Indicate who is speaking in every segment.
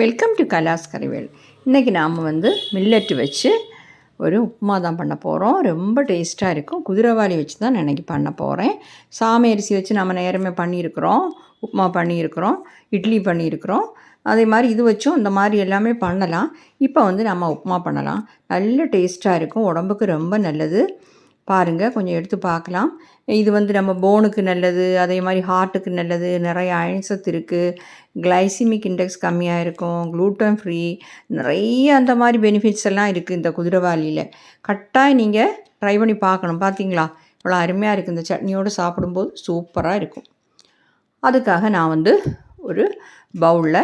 Speaker 1: welcome to கலாஸ் கறிவேல் இன்றைக்கி நாம் வந்து மில்லட்டு வச்சு ஒரு உப்புமா தான் பண்ண போகிறோம் ரொம்ப டேஸ்ட்டாக இருக்கும் குதிரைவாளி வச்சு தான் இன்றைக்கி பண்ண போகிறேன் சாமி அரிசி வச்சு நம்ம நேரமே பண்ணியிருக்கிறோம் உப்புமா பண்ணியிருக்கிறோம் இட்லி பண்ணியிருக்கிறோம் அதே மாதிரி இது வச்சும் இந்த மாதிரி எல்லாமே பண்ணலாம் இப்போ வந்து நம்ம உப்புமா பண்ணலாம் நல்ல டேஸ்ட்டாக இருக்கும் உடம்புக்கு ரொம்ப நல்லது பாருங்கள் கொஞ்சம் எடுத்து பார்க்கலாம் இது வந்து நம்ம போனுக்கு நல்லது அதே மாதிரி ஹார்ட்டுக்கு நல்லது நிறைய அயன்சத்து இருக்குது கிளைசிமிக் இண்டெக்ஸ் கம்மியாக இருக்கும் க்ளூட்டன் ஃப்ரீ நிறைய அந்த மாதிரி பெனிஃபிட்ஸ் எல்லாம் இருக்குது இந்த குதிரைவாலியில் கட்டாயம் நீங்கள் ட்ரை பண்ணி பார்க்கணும் பார்த்தீங்களா இவ்வளோ அருமையாக இருக்குது இந்த சட்னியோடு சாப்பிடும்போது சூப்பராக இருக்கும் அதுக்காக நான் வந்து ஒரு பவுலில்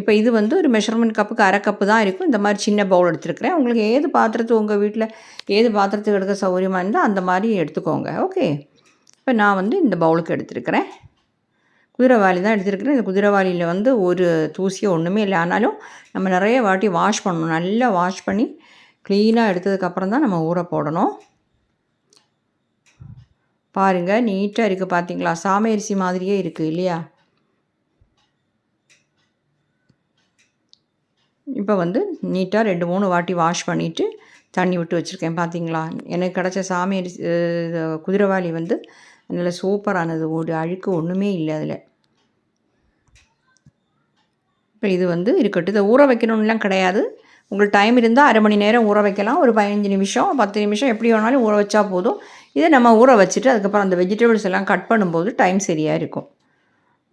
Speaker 1: இப்போ இது வந்து ஒரு மெஷர்மெண்ட் கப்புக்கு அரை கப்பு தான் இருக்கும் இந்த மாதிரி சின்ன பவுல் எடுத்துருக்கிறேன் உங்களுக்கு ஏது பாத்திரத்து உங்கள் வீட்டில் ஏது பாத்திரத்துக்கு எடுக்க சௌகரியமாக இருந்தால் அந்த மாதிரி எடுத்துக்கோங்க ஓகே இப்போ நான் வந்து இந்த பவுலுக்கு எடுத்துருக்கிறேன் குதிரைவாளி தான் எடுத்துருக்கிறேன் இந்த குதிரைவாளியில் வந்து ஒரு தூசியோ ஒன்றுமே இல்லை ஆனாலும் நம்ம நிறைய வாட்டி வாஷ் பண்ணணும் நல்லா வாஷ் பண்ணி க்ளீனாக எடுத்ததுக்கப்புறம் தான் நம்ம ஊற போடணும் பாருங்கள் நீட்டாக இருக்குது பார்த்தீங்களா சாமரிசி மாதிரியே இருக்குது இல்லையா இப்போ வந்து நீட்டாக ரெண்டு மூணு வாட்டி வாஷ் பண்ணிவிட்டு தண்ணி விட்டு வச்சுருக்கேன் பார்த்தீங்களா எனக்கு கிடச்ச சாமி அரிசி குதிரைவாளி வந்து நல்ல சூப்பரானது ஒரு அழுக்கு ஒன்றுமே இல்லை அதில் இப்போ இது வந்து இருக்கட்டும் இதை ஊற வைக்கணும்லாம் கிடையாது உங்களுக்கு டைம் இருந்தால் அரை மணி நேரம் ஊற வைக்கலாம் ஒரு பதினஞ்சு நிமிஷம் பத்து நிமிஷம் எப்படி வேணாலும் ஊற வச்சா போதும் இதை நம்ம ஊற வச்சுட்டு அதுக்கப்புறம் அந்த வெஜிடபிள்ஸ் எல்லாம் கட் பண்ணும்போது டைம் சரியாக இருக்கும்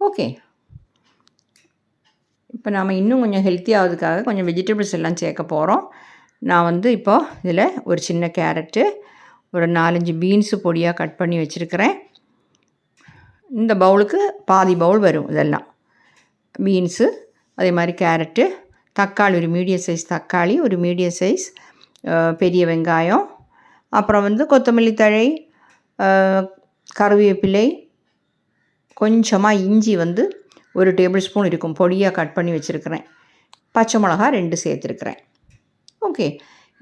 Speaker 1: ஓகே இப்போ நாம் இன்னும் கொஞ்சம் ஹெல்த்தியாகிறதுக்காக கொஞ்சம் வெஜிடபிள்ஸ் எல்லாம் சேர்க்க போகிறோம் நான் வந்து இப்போது இதில் ஒரு சின்ன கேரட்டு ஒரு நாலஞ்சு பீன்ஸு பொடியாக கட் பண்ணி வச்சுருக்கிறேன் இந்த பவுலுக்கு பாதி பவுல் வரும் இதெல்லாம் பீன்ஸு அதே மாதிரி கேரட்டு தக்காளி ஒரு மீடியம் சைஸ் தக்காளி ஒரு மீடியம் சைஸ் பெரிய வெங்காயம் அப்புறம் வந்து கொத்தமல்லி தழை கருவேப்பிலை கொஞ்சமாக இஞ்சி வந்து ஒரு டேபிள் ஸ்பூன் இருக்கும் பொடியாக கட் பண்ணி வச்சுருக்கிறேன் பச்சை மிளகா ரெண்டு சேர்த்துருக்குறேன் ஓகே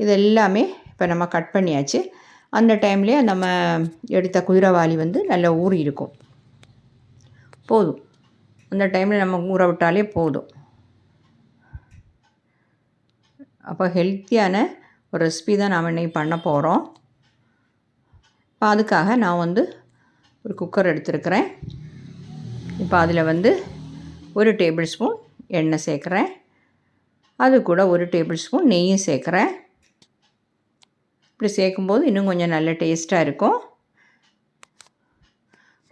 Speaker 1: இது எல்லாமே இப்போ நம்ம கட் பண்ணியாச்சு அந்த டைம்லேயே நம்ம எடுத்த குதிரைவாளி வந்து நல்லா ஊறி இருக்கும் போதும் அந்த டைமில் நம்ம ஊற விட்டாலே போதும் அப்போ ஹெல்த்தியான ஒரு ரெசிபி தான் நாம் இன்றைக்கி பண்ண போகிறோம் இப்போ அதுக்காக நான் வந்து ஒரு குக்கர் எடுத்துருக்குறேன் இப்போ அதில் வந்து ஒரு டேபிள் ஸ்பூன் எண்ணெய் சேர்க்குறேன் அது கூட ஒரு டேபிள் ஸ்பூன் நெய்யும் சேர்க்குறேன் இப்படி சேர்க்கும்போது இன்னும் கொஞ்சம் நல்ல டேஸ்ட்டாக இருக்கும்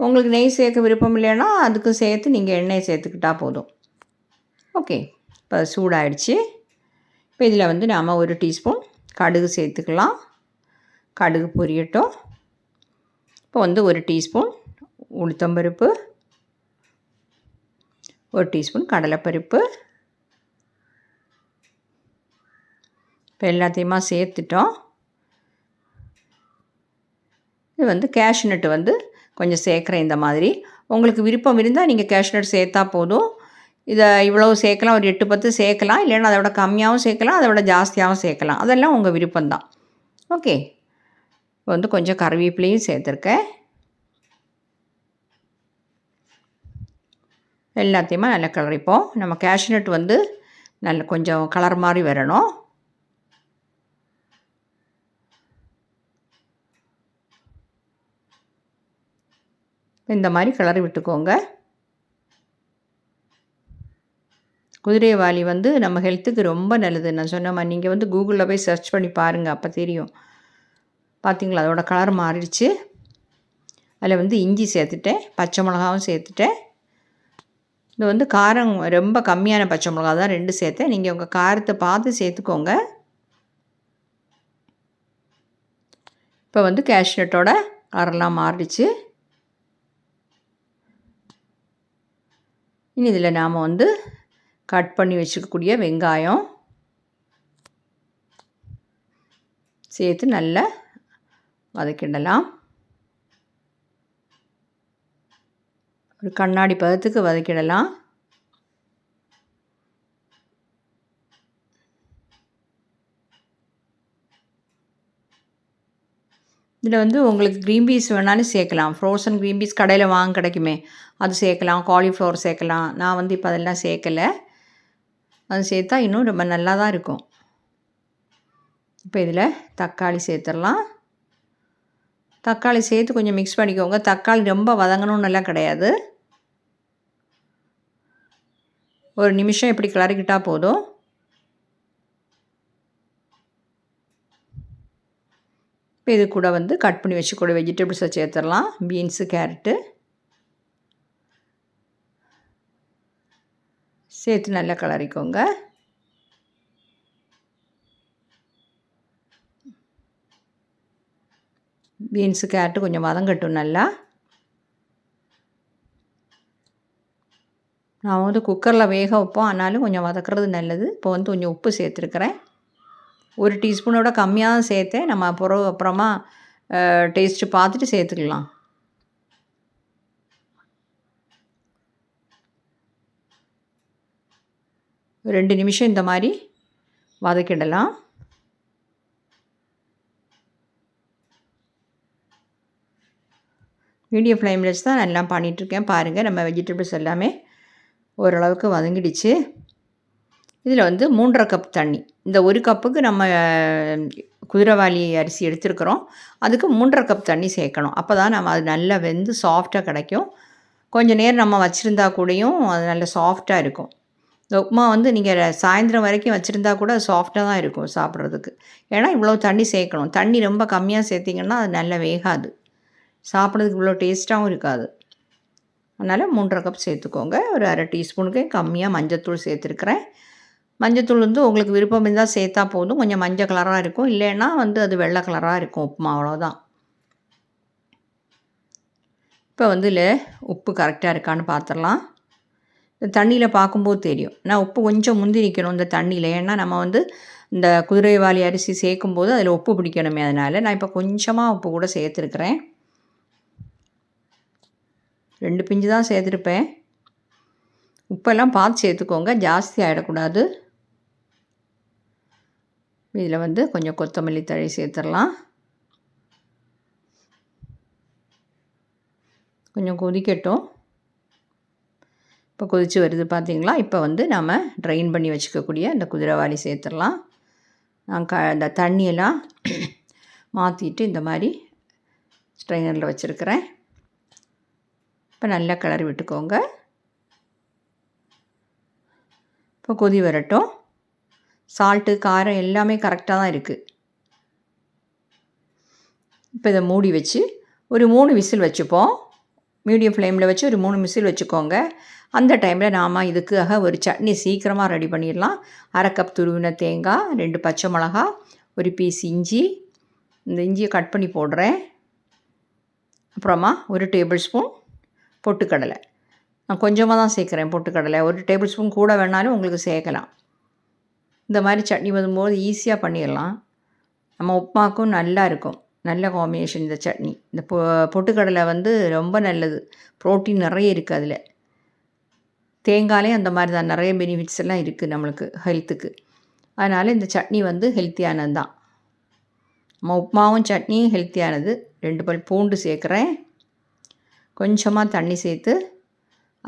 Speaker 1: உங்களுக்கு நெய் சேர்க்க விருப்பம் இல்லைன்னா அதுக்கும் சேர்த்து நீங்கள் எண்ணெய் சேர்த்துக்கிட்டால் போதும் ஓகே இப்போ சூடாயிடுச்சு இப்போ இதில் வந்து நாம் ஒரு டீஸ்பூன் கடுகு சேர்த்துக்கலாம் கடுகு பொரியட்டும் இப்போ வந்து ஒரு டீஸ்பூன் உளுத்தம்பருப்பு ஒரு டீஸ்பூன் கடலைப்பருப்பு இப்போ எல்லாத்தையுமா சேர்த்துட்டோம் இது வந்து கேஷ்நட்டு வந்து கொஞ்சம் சேர்க்குறேன் இந்த மாதிரி உங்களுக்கு விருப்பம் இருந்தால் நீங்கள் கேஷ்நட் சேர்த்தா போதும் இதை இவ்வளோ சேர்க்கலாம் ஒரு எட்டு பத்து சேர்க்கலாம் இல்லைன்னா அதை விட கம்மியாகவும் சேர்க்கலாம் அதை விட ஜாஸ்தியாகவும் சேர்க்கலாம் அதெல்லாம் உங்கள் விருப்பம்தான் ஓகே இப்போ வந்து கொஞ்சம் கருவேப்பிலையும் சேர்த்துருக்கேன் எல்லாத்தையுமே நல்லா கிளறிப்போம் நம்ம கேஷ்நட் வந்து நல்ல கொஞ்சம் கலர் மாதிரி வரணும் இந்த மாதிரி கிளறி விட்டுக்கோங்க குதிரைவாளி வந்து நம்ம ஹெல்த்துக்கு ரொம்ப நல்லது நான் சொன்னமா நீங்கள் வந்து கூகுளில் போய் சர்ச் பண்ணி பாருங்கள் அப்போ தெரியும் பார்த்தீங்களா அதோடய கலர் மாறிடுச்சு அதில் வந்து இஞ்சி சேர்த்துட்டேன் பச்சை மிளகாவும் சேர்த்துட்டேன் இது வந்து காரம் ரொம்ப கம்மியான பச்சை மிளகா தான் ரெண்டு சேர்த்தேன் நீங்கள் உங்கள் காரத்தை பார்த்து சேர்த்துக்கோங்க இப்போ வந்து கேஷ்நட்டோட காரெல்லாம் மாறிடுச்சு இனி இதில் நாம் வந்து கட் பண்ணி வச்சுக்கக்கூடிய வெங்காயம் சேர்த்து நல்லா வதக்கிடலாம் ஒரு கண்ணாடி பதத்துக்கு வதக்கிடலாம் இதில் வந்து உங்களுக்கு க்ரீன் பீஸ் வேணாலும் சேர்க்கலாம் ஃப்ரோசன் க்ரீன் பீஸ் கடையில் வாங்க கிடைக்குமே அது சேர்க்கலாம் காலிஃப்ளவர் சேர்க்கலாம் நான் வந்து இப்போ அதெல்லாம் சேர்க்கலை அது சேர்த்தா இன்னும் ரொம்ப நல்லா தான் இருக்கும் இப்போ இதில் தக்காளி சேர்த்துடலாம் தக்காளி சேர்த்து கொஞ்சம் மிக்ஸ் பண்ணிக்கோங்க தக்காளி ரொம்ப எல்லாம் கிடையாது ஒரு நிமிஷம் இப்படி கிளறிக்கிட்டால் போதும் இப்போ இது கூட வந்து கட் பண்ணி வச்சு கூட வெஜிடபிள்ஸை சேர்த்துடலாம் பீன்ஸு கேரட்டு சேர்த்து நல்லா கிளறிக்கோங்க பீன்ஸு கேரட்டு கொஞ்சம் வதங்கட்டும் நல்லா நான் வந்து குக்கரில் வேக வைப்போம் ஆனாலும் கொஞ்சம் வதக்கிறது நல்லது இப்போ வந்து கொஞ்சம் உப்பு சேர்த்துருக்குறேன் ஒரு டீஸ்பூனோட கம்மியாக சேர்த்தேன் நம்ம அப்புறம் அப்புறமா டேஸ்ட்டு பார்த்துட்டு சேர்த்துக்கலாம் ரெண்டு நிமிஷம் இந்த மாதிரி வதக்கிடலாம் வீடியோ ஃப்ளேமில் வச்சு தான் நான் எல்லாம் பண்ணிகிட்ருக்கேன் பாருங்கள் நம்ம வெஜிடபிள்ஸ் எல்லாமே ஓரளவுக்கு வதங்கிடுச்சு இதில் வந்து மூன்றரை கப் தண்ணி இந்த ஒரு கப்புக்கு நம்ம குதிரைவாளி அரிசி எடுத்துருக்குறோம் அதுக்கு மூன்றரை கப் தண்ணி சேர்க்கணும் அப்போ தான் நம்ம அது நல்லா வெந்து சாஃப்டாக கிடைக்கும் கொஞ்சம் நேரம் நம்ம வச்சுருந்தா கூடயும் அது நல்ல சாஃப்டாக இருக்கும் இந்த உப்புமா வந்து நீங்கள் சாயந்தரம் வரைக்கும் வச்சுருந்தா கூட அது சாஃப்டாக தான் இருக்கும் சாப்பிட்றதுக்கு ஏன்னா இவ்வளோ தண்ணி சேர்க்கணும் தண்ணி ரொம்ப கம்மியாக சேர்த்திங்கன்னா அது நல்லா வேகாது சாப்பிட்றதுக்கு இவ்வளோ டேஸ்ட்டாகவும் இருக்காது அதனால் மூன்றரை கப் சேர்த்துக்கோங்க ஒரு அரை டீஸ்பூனுக்கு கம்மியாக மஞ்சத்தூள் சேர்த்துருக்குறேன் மஞ்சத்தூள் வந்து உங்களுக்கு விருப்பம் இருந்தால் சேர்த்தா போதும் கொஞ்சம் மஞ்சள் கலராக இருக்கும் இல்லைன்னா வந்து அது வெள்ளை கலராக இருக்கும் உப்புமா அவ்வளோதான் இப்போ வந்து இல்லை உப்பு கரெக்டாக இருக்கான்னு பார்த்துடலாம் இந்த தண்ணியில் பார்க்கும்போது தெரியும் நான் உப்பு கொஞ்சம் முந்தி நிற்கணும் இந்த தண்ணியில் ஏன்னா நம்ம வந்து இந்த குதிரைவாளி அரிசி சேர்க்கும்போது அதில் உப்பு பிடிக்கணுமே அதனால் நான் இப்போ கொஞ்சமாக உப்பு கூட சேர்த்துருக்குறேன் ரெண்டு பிஞ்சு தான் சேர்த்துருப்பேன் உப்பெல்லாம் பார்த்து சேர்த்துக்கோங்க ஜாஸ்தி ஆகிடக்கூடாது இதில் வந்து கொஞ்சம் கொத்தமல்லி தழை சேர்த்துடலாம் கொஞ்சம் கொதிக்கட்டும் இப்போ கொதித்து வருது பார்த்திங்களா இப்போ வந்து நாம் ட்ரைன் பண்ணி வச்சுக்கக்கூடிய இந்த குதிரைவாளி சேர்த்துடலாம் நான் க இந்த தண்ணியெல்லாம் மாற்றிட்டு இந்த மாதிரி ஸ்ட்ரைனரில் வச்சுருக்கிறேன் இப்போ நல்லா கிளறி விட்டுக்கோங்க இப்போ கொதி வரட்டும் சால்ட்டு காரம் எல்லாமே கரெக்டாக தான் இருக்குது இப்போ இதை மூடி வச்சு ஒரு மூணு விசில் வச்சுப்போம் மீடியம் ஃப்ளேமில் வச்சு ஒரு மூணு விசில் வச்சுக்கோங்க அந்த டைமில் நாம் இதுக்காக ஒரு சட்னி சீக்கிரமாக ரெடி பண்ணிடலாம் அரை கப் துருவின தேங்காய் ரெண்டு பச்சை மிளகா ஒரு பீஸ் இஞ்சி இந்த இஞ்சியை கட் பண்ணி போடுறேன் அப்புறமா ஒரு டேபிள் ஸ்பூன் பொட்டுக்கடலை நான் கொஞ்சமாக தான் சேர்க்குறேன் பொட்டுக்கடலை ஒரு டேபிள் ஸ்பூன் கூட வேணாலும் உங்களுக்கு சேர்க்கலாம் இந்த மாதிரி சட்னி வரும்போது ஈஸியாக பண்ணிடலாம் நம்ம உப்புமாக்கும் நல்லா இருக்கும் நல்ல காம்பினேஷன் இந்த சட்னி இந்த பொ பொட்டுக்கடலை வந்து ரொம்ப நல்லது ப்ரோட்டீன் நிறைய இருக்குது அதில் தேங்காயிலையும் அந்த மாதிரி தான் நிறைய பெனிஃபிட்ஸ் எல்லாம் இருக்குது நம்மளுக்கு ஹெல்த்துக்கு அதனால் இந்த சட்னி வந்து ஹெல்த்தியானது தான் நம்ம உப்புமாவும் சட்னியும் ஹெல்த்தியானது ரெண்டு பல் பூண்டு சேர்க்குறேன் கொஞ்சமாக தண்ணி சேர்த்து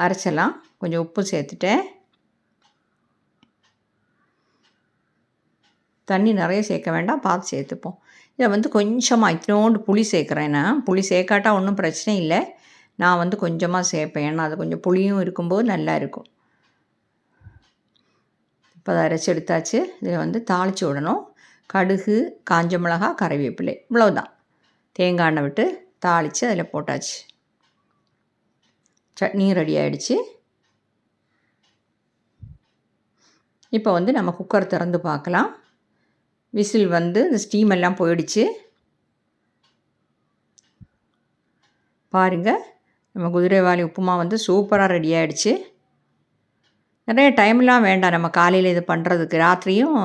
Speaker 1: அரைச்சலாம் கொஞ்சம் உப்பு சேர்த்துட்டேன் தண்ணி நிறைய சேர்க்க வேண்டாம் பார்த்து சேர்த்துப்போம் இதில் வந்து கொஞ்சமாக இத்தினோண்டு புளி சேர்க்குறேன் நான் புளி சேர்க்காட்டா ஒன்றும் பிரச்சனை இல்லை நான் வந்து கொஞ்சமாக சேர்ப்பேன் ஏன்னா அது கொஞ்சம் புளியும் இருக்கும்போது நல்லா இருக்கும் இப்போ அதை அரைச்சி எடுத்தாச்சு இதில் வந்து தாளித்து விடணும் கடுகு காஞ்ச மிளகா கறிவேப்பிலை இவ்வளோதான் தேங்காய் எண்ணெய் விட்டு தாளித்து அதில் போட்டாச்சு சட்னியும் ரெடி ஆகிடுச்சு இப்போ வந்து நம்ம குக்கர் திறந்து பார்க்கலாம் விசில் வந்து இந்த ஸ்டீம் எல்லாம் போயிடுச்சு பாருங்கள் நம்ம குதிரைவாளி உப்புமா வந்து சூப்பராக ரெடி ஆகிடுச்சு நிறைய டைம்லாம் வேண்டாம் நம்ம காலையில் இது பண்ணுறதுக்கு ராத்திரியும்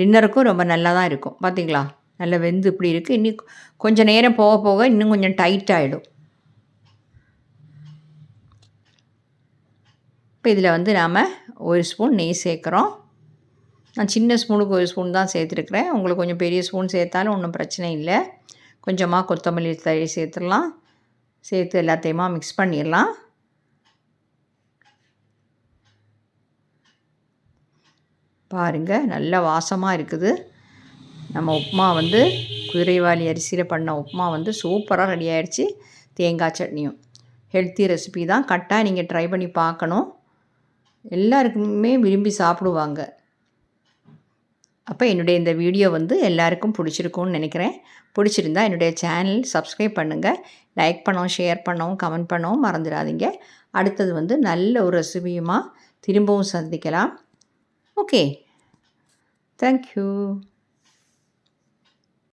Speaker 1: டின்னருக்கும் ரொம்ப நல்லா தான் இருக்கும் பார்த்திங்களா நல்லா வெந்து இப்படி இருக்குது இன்னும் கொஞ்சம் நேரம் போக போக இன்னும் கொஞ்சம் டைட் ஆகிடும் இப்போ இதில் வந்து நாம் ஒரு ஸ்பூன் நெய் சேர்க்குறோம் நான் சின்ன ஸ்பூனுக்கு ஒரு ஸ்பூன் தான் சேர்த்துருக்குறேன் உங்களுக்கு கொஞ்சம் பெரிய ஸ்பூன் சேர்த்தாலும் ஒன்றும் பிரச்சனை இல்லை கொஞ்சமாக கொத்தமல்லி தயிர் சேர்த்துடலாம் சேர்த்து எல்லாத்தையுமா மிக்ஸ் பண்ணிடலாம் பாருங்கள் நல்ல வாசமாக இருக்குது நம்ம உப்புமா வந்து குதிரைவாளி அரிசியில் பண்ண உப்புமா வந்து சூப்பராக ரெடி ஆகிடுச்சி தேங்காய் சட்னியும் ஹெல்த்தி ரெசிபி தான் கரெக்டாக நீங்கள் ட்ரை பண்ணி பார்க்கணும் எல்லாருக்குமே விரும்பி சாப்பிடுவாங்க அப்போ என்னுடைய இந்த வீடியோ வந்து எல்லாருக்கும் பிடிச்சிருக்கும்னு நினைக்கிறேன் பிடிச்சிருந்தா என்னுடைய சேனல் சப்ஸ்கிரைப் பண்ணுங்கள் லைக் பண்ணோம் ஷேர் பண்ணோம் கமெண்ட் பண்ணவும் மறந்துடாதீங்க அடுத்தது வந்து நல்ல ஒரு ரெசிபியுமாக திரும்பவும் சந்திக்கலாம் ஓகே தேங்க்யூ